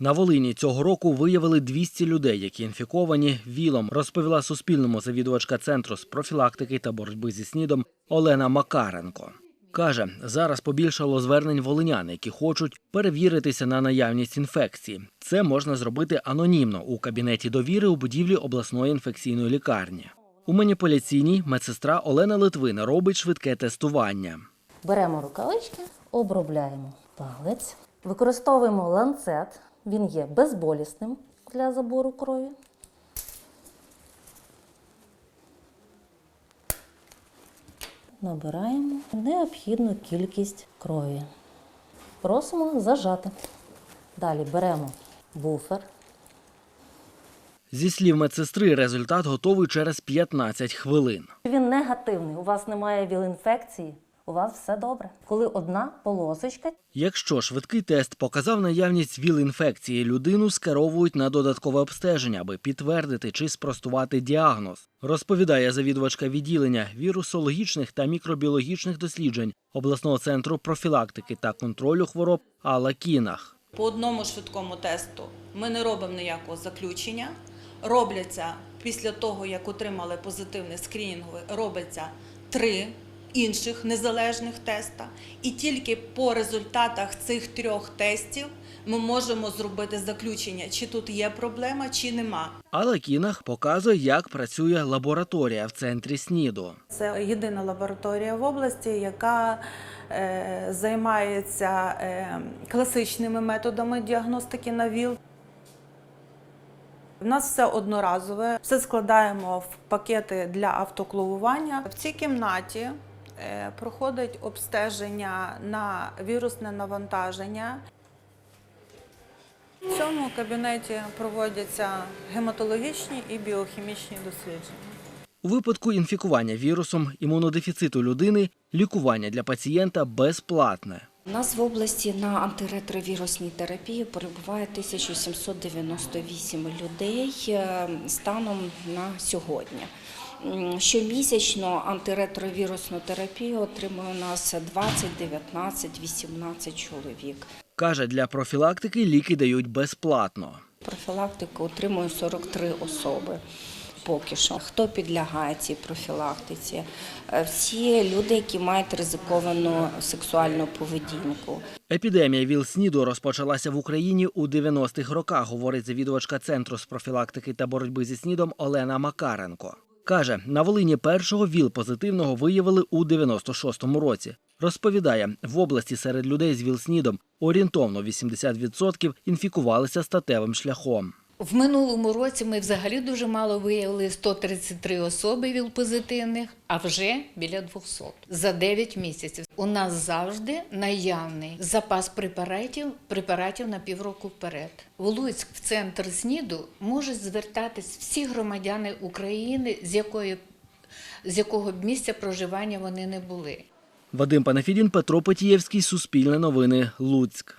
На Волині цього року виявили 200 людей, які інфіковані вілом, розповіла Суспільному завідувачка центру з профілактики та боротьби зі снідом Олена Макаренко. Каже, зараз побільшало звернень волинян, які хочуть перевіритися на наявність інфекції. Це можна зробити анонімно у кабінеті довіри у будівлі обласної інфекційної лікарні. У маніпуляційній медсестра Олена Литвина робить швидке тестування. Беремо рукавички, обробляємо палець, використовуємо ланцет. Він є безболісним для забору крові. Набираємо необхідну кількість крові. Просимо зажати. Далі беремо буфер. Зі слів медсестри, результат готовий через 15 хвилин. Він негативний. У вас немає віл-інфекції, у вас все добре. Коли одна полосочка, Якщо швидкий тест показав наявність ВІЛ-інфекції, людину скеровують на додаткове обстеження, аби підтвердити чи спростувати діагноз. Розповідає завідувачка відділення вірусологічних та мікробіологічних досліджень обласного центру профілактики та контролю хвороб Алла Кінах. По одному швидкому тесту ми не робимо ніякого заключення. Робляться після того, як отримали позитивний скринінговий, робляться три інших незалежних теста. І тільки по результатах цих трьох тестів ми можемо зробити заключення, чи тут є проблема, чи нема. Алла Кінах показує, як працює лабораторія в центрі СНІДу. Це єдина лабораторія в області, яка е, займається е, класичними методами діагностики на ВІЛ. У нас все одноразове, все складаємо в пакети для автокловування. В цій кімнаті проходить обстеження на вірусне навантаження. В цьому кабінеті проводяться гематологічні і біохімічні дослідження. У випадку інфікування вірусом імунодефіциту людини лікування для пацієнта безплатне. У нас в області на антиретровірусній терапії перебуває 1798 людей е, станом на сьогодні. Щомісячно антиретровірусну терапію отримує у нас 20, 19, 18 чоловік. Каже, для профілактики ліки дають безплатно. Профілактику отримує 43 особи. Поки що хто підлягає цій профілактиці? Е, Всі люди, які мають ризиковану сексуальну поведінку. Епідемія ВІЛ-СНІДу розпочалася в Україні у 90-х роках, говорить завідувачка центру з профілактики та боротьби зі СНІДом Олена Макаренко. Каже, на Волині першого ВІЛ-позитивного виявили у 96-му році. Розповідає, в області серед людей з ВІЛ-СНІДом орієнтовно 80% інфікувалися статевим шляхом. В минулому році ми взагалі дуже мало виявили 133 особи ВІЛ-позитивних, а вже біля 200 за 9 місяців. У нас завжди наявний запас препаратів, препаратів на півроку вперед. В Луцьк, в центр СНІДу, можуть звертатись всі громадяни України, з якої з якого б місця проживання вони не були. Вадим Панафідін, Петро Петієвський, Суспільне новини, Луцьк.